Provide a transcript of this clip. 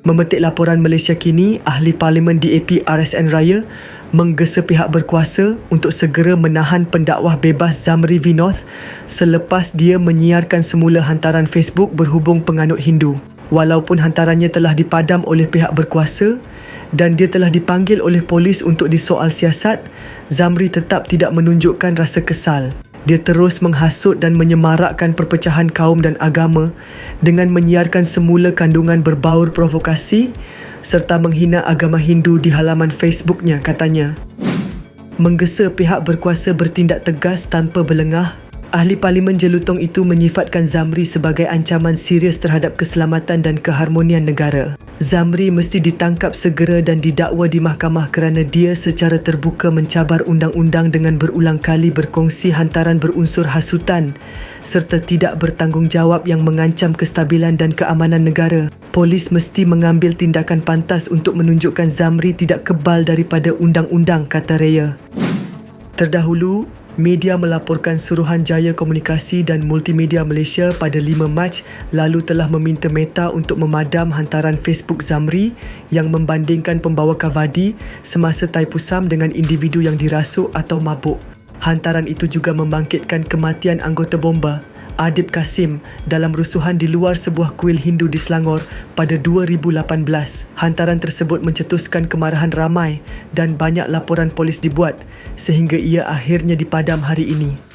Memetik laporan Malaysia kini, Ahli Parlimen DAP RSN Raya menggesa pihak berkuasa untuk segera menahan pendakwah bebas Zamri Vinoth selepas dia menyiarkan semula hantaran Facebook berhubung penganut Hindu. Walaupun hantarannya telah dipadam oleh pihak berkuasa dan dia telah dipanggil oleh polis untuk disoal siasat, Zamri tetap tidak menunjukkan rasa kesal. Dia terus menghasut dan menyemarakkan perpecahan kaum dan agama dengan menyiarkan semula kandungan berbaur provokasi serta menghina agama Hindu di halaman Facebooknya katanya. Menggesa pihak berkuasa bertindak tegas tanpa berlengah Ahli Parlimen Jelutong itu menyifatkan Zamri sebagai ancaman serius terhadap keselamatan dan keharmonian negara. Zamri mesti ditangkap segera dan didakwa di mahkamah kerana dia secara terbuka mencabar undang-undang dengan berulang kali berkongsi hantaran berunsur hasutan serta tidak bertanggungjawab yang mengancam kestabilan dan keamanan negara. Polis mesti mengambil tindakan pantas untuk menunjukkan Zamri tidak kebal daripada undang-undang, kata Raya. Terdahulu, media melaporkan Suruhanjaya Komunikasi dan Multimedia Malaysia pada 5 Mac lalu telah meminta Meta untuk memadam hantaran Facebook Zamri yang membandingkan pembawa Kavadi semasa Taipusam dengan individu yang dirasuk atau mabuk. Hantaran itu juga membangkitkan kematian anggota bomba Adib Kasim dalam rusuhan di luar sebuah kuil Hindu di Selangor pada 2018. Hantaran tersebut mencetuskan kemarahan ramai dan banyak laporan polis dibuat sehingga ia akhirnya dipadam hari ini.